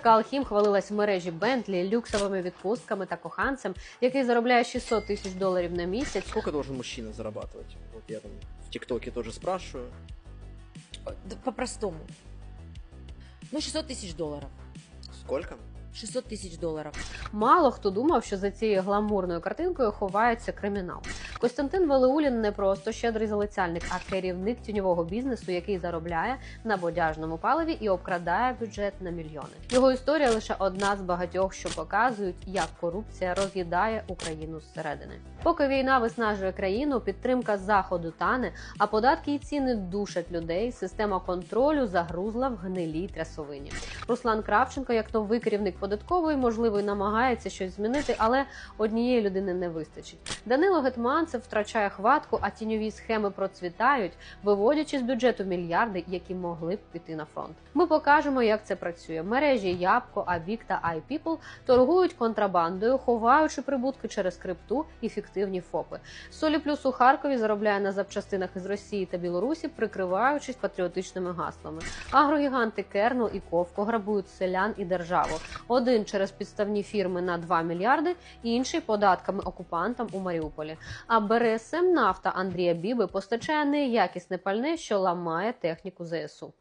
Блогерка Алхім хвалилась в мережі Бентлі люксовими відпустками та коханцем, який заробляє 600 тисяч доларів на місяць. Сколько должен мужчина зарабатывать? Вот я там в ТикТоке тоже спрашиваю. По-простому. Ну, 600 тысяч долларов. Сколько? 600 тисяч доларів. Мало хто думав, що за цією гламурною картинкою ховається кримінал. Костянтин Велеулін не просто щедрий залицяльник, а керівник тіньового бізнесу, який заробляє на бодяжному паливі і обкрадає бюджет на мільйони. Його історія лише одна з багатьох, що показують, як корупція роз'їдає Україну зсередини. Поки війна виснажує країну, підтримка заходу тане, а податки і ціни душать людей. Система контролю загрузла в гнилій трясовині. Руслан Кравченко, як новий керівник податкової, можливо, й намагається щось змінити, але однієї людини не вистачить. Данило Гетманцев втрачає хватку, а тіньові схеми процвітають, виводячи з бюджету мільярди, які могли б піти на фронт. Ми покажемо, як це працює. Мережі Ябко, Авік та iPeople торгують контрабандою, ховаючи прибутки через крипту і фіктивні ФОПи. Солі плюс у Харкові заробляє на запчастинах із Росії та Білорусі, прикриваючись патріотичними гаслами. Агрогіганти Кернел і Ковко грабують селян і державу. Один через підставні фірми на 2 мільярди, інший податками окупантам у Маріуполі. А БРСМ нафта Андрія Біби постачає неякісне пальне, що ламає техніку ЗСУ.